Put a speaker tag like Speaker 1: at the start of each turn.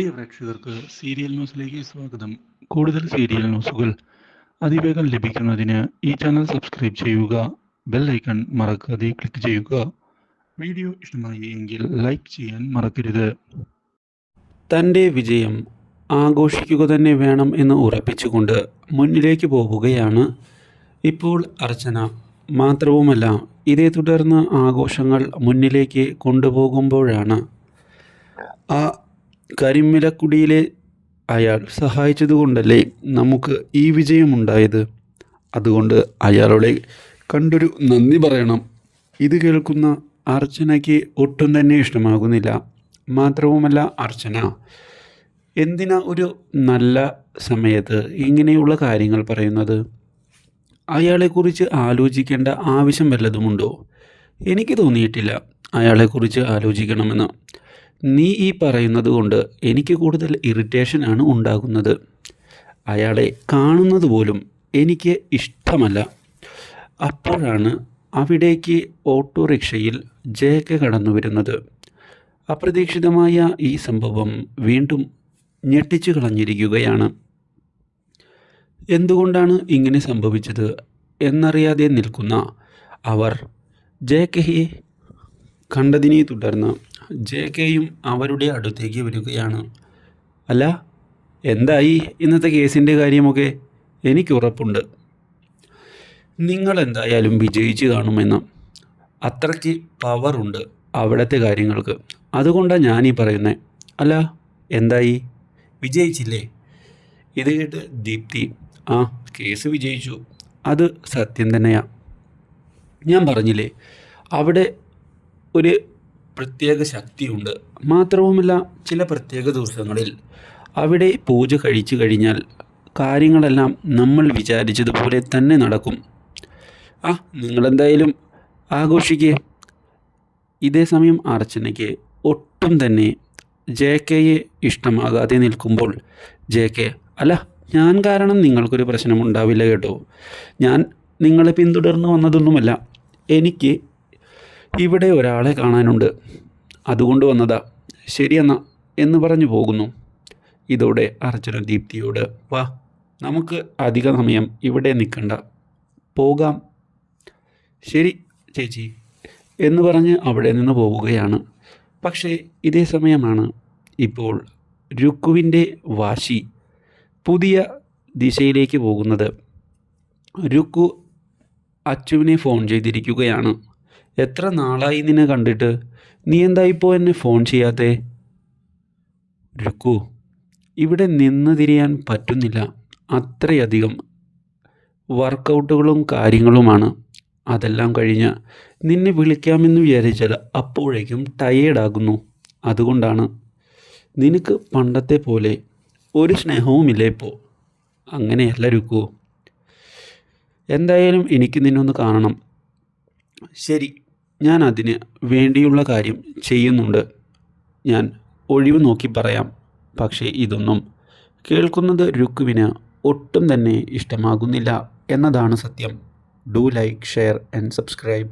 Speaker 1: പ്രിയ പ്രേക്ഷകർക്ക് സീരിയൽ ന്യൂസിലേക്ക് സ്വാഗതം. കൂടുതൽ സീരിയൽ ന്യൂസുകൾ അതിവേഗം ലഭിക്കുന്നതിന് ഈ ചാനൽ സബ്സ്ക്രൈബ് ചെയ്യുക ബെൽ ഐക്കൺ മറക്കാതെ ക്ലിക്ക് ചെയ്യുക. വീഡിയോ ഇഷ്ടമായി എങ്കിൽ ലൈക്ക് ചെയ്യാൻ മറക്കരുത്.
Speaker 2: തന്റെ വിജയം ആഘോഷിക്കുക തന്നെ വേണം എന്ന് ഉറപ്പിച്ചുകൊണ്ട് മുന്നിലേക്ക് പോവുകയാണ് ഇപ്പോൾ അർച്ചന. മാത്രവുമല്ല ഇതേ തുടർന്ന് ആഘോഷങ്ങൾ മുന്നിലേക്ക് കൊണ്ടുപോകുമ്പോഴാണ് ആ കരിമ്മിലക്കുടിയിലെ അയാൾ സഹായിച്ചതുകൊണ്ടല്ലേ നമുക്ക് ഈ വിജയമുണ്ടായത്? അതുകൊണ്ട് അയാളോടെ കണ്ടൊരു നന്ദി പറയണം. ഇത് കേൾക്കുന്ന അർച്ചനയ്ക്ക് ഒട്ടും തന്നെ ഇഷ്ടമാകുന്നില്ല. മാത്രവുമല്ല അർച്ചന എന്തിനാ ഒരു നല്ല സമയത്ത് ഇങ്ങനെയുള്ള കാര്യങ്ങൾ പറയുന്നത്? അയാളെക്കുറിച്ച് ആലോചിക്കേണ്ട ആവശ്യം വല്ലതുമുണ്ടോ? എനിക്ക് തോന്നിയിട്ടില്ല. അയാളെക്കുറിച്ച് ആലോചിക്കണമെന്ന്. നീ ഈ പറയുന്നത് കൊണ്ട് എനിക്ക് കൂടുതൽ ഇറിറ്റേഷനാണ് ഉണ്ടാകുന്നത്. അയാളെ കാണുന്നത് പോലും എനിക്ക് ഇഷ്ടമല്ല. അപ്പോഴാണ് അവിടേക്ക് ഓട്ടോറിക്ഷയിൽ ജെ കടന്നു വരുന്നത്. അപ്രതീക്ഷിതമായ ഈ സംഭവം വീണ്ടും ഞെട്ടിച്ചു കളഞ്ഞിരിക്കുകയാണ്. എന്തുകൊണ്ടാണ് ഇങ്ങനെ സംഭവിച്ചത് എന്നറിയാതെ നിൽക്കുന്ന അവർ ജയക്കഹിയെ കണ്ടതിനെ തുടർന്ന് ജെ കെയും അവരുടെ അടുത്തേക്ക് വരികയാണ്. അല്ല എന്തായി ഇന്നത്തെ കേസിന്റെ കാര്യമൊക്കെ? എനിക്ക് ഉറപ്പുണ്ട്. നിങ്ങൾ എന്തായാലും വിജയിച്ചു കാണുമെന്ന്. അത്രയ്ക്ക് പവറുണ്ട് അവിടുത്തെ കാര്യങ്ങൾക്ക്. അതുകൊണ്ടാണ് ഞാനീ പറയുന്നത് അല്ല എന്തായി? വിജയിച്ചില്ലേ? ഇത് കേട്ട് ദീപ്തി ആ കേസ് വിജയിച്ചു. അത് സത്യം തന്നെയാണ് ഞാൻ പറഞ്ഞില്ലേ അവിടെ ഒരു പ്രത്യേക ശക്തിയുണ്ട്. മാത്രവുമല്ല ചില പ്രത്യേക ദിവസങ്ങളിൽ അവിടെ പൂജ കഴിച്ചു കഴിഞ്ഞാൽ കാര്യങ്ങളെല്ലാം നമ്മൾ വിചാരിച്ചതുപോലെ തന്നെ നടക്കും. ആ നിങ്ങളെന്തായാലും ആഘോഷിക്കേ. ഇതേ സമയം അർച്ചനയ്ക്ക് ഒട്ടും തന്നെ ജെ കെയെ ഇഷ്ടമാകാതെ നിൽക്കുമ്പോൾ ജെ കെ അല്ല ഞാൻ കാരണം നിങ്ങൾക്കൊരു പ്രശ്നമുണ്ടാവില്ല കേട്ടോ. ഞാൻ നിങ്ങളെ പിന്തുടർന്ന് വന്നതൊന്നുമല്ല. എനിക്ക് ഇവിടെ ഒരാളെ കാണാനുണ്ട്. അതുകൊണ്ട് വന്നതാ. ശരിയെന്നാ എന്ന് പറഞ്ഞു പോകുന്നു. ഇതോടെ അർച്ചന ദീപ്തിയോട് വാ നമുക്ക് അധിക സമയം ഇവിടെ നിൽക്കണ്ട. പോകാം. ശരി ചേച്ചി എന്ന് പറഞ്ഞ് അവിടെ നിന്ന് പോവുകയാണ്. പക്ഷേ ഇതേ സമയമാണ് ഇപ്പോൾ രുക്കുവിന്റെ വാശി പുതിയ ദിശയിലേക്ക് പോകുന്നത്. രുക്കു അച്ചുവിനെ ഫോൺ ചെയ്തിരിക്കുകയാണ്. എത്ര നാളായി നിന്നെ കണ്ടിട്ട്? നീ എന്താ ഇപ്പോൾ എന്നെ ഫോൺ ചെയ്യാത്തേ? രുക്കു ഇവിടെ നിന്ന് തിരിയാൻ പറ്റുന്നില്ല. അത്രയധികം വർക്കൗട്ടുകളും കാര്യങ്ങളുമാണ്. അതെല്ലാം കഴിഞ്ഞ് നിന്നെ വിളിക്കാമെന്ന് വിചാരിച്ചാൽ അപ്പോഴേക്കും ടയേർഡാകുന്നു അതുകൊണ്ടാണ് നിനക്ക് പണ്ടത്തെ പോലെ ഒരു സ്നേഹവുമില്ല ഇപ്പോൾ അങ്ങനെയല്ല രുക്കു എന്തായാലും എനിക്ക് നിന്നൊന്ന് കാണണം. ശരി ഞാൻ അതിന് വേണ്ടിയുള്ള കാര്യം ചെയ്യുന്നുണ്ട്. ഞാൻ ഒഴിവ് നോക്കി പറയാം. പക്ഷേ ഇതൊന്നും കേൾക്കുന്നത് രുക്കുവിന് ഒട്ടും തന്നെ ഇഷ്ടമാകുന്നില്ല എന്നതാണ് സത്യം. Do like share and subscribe.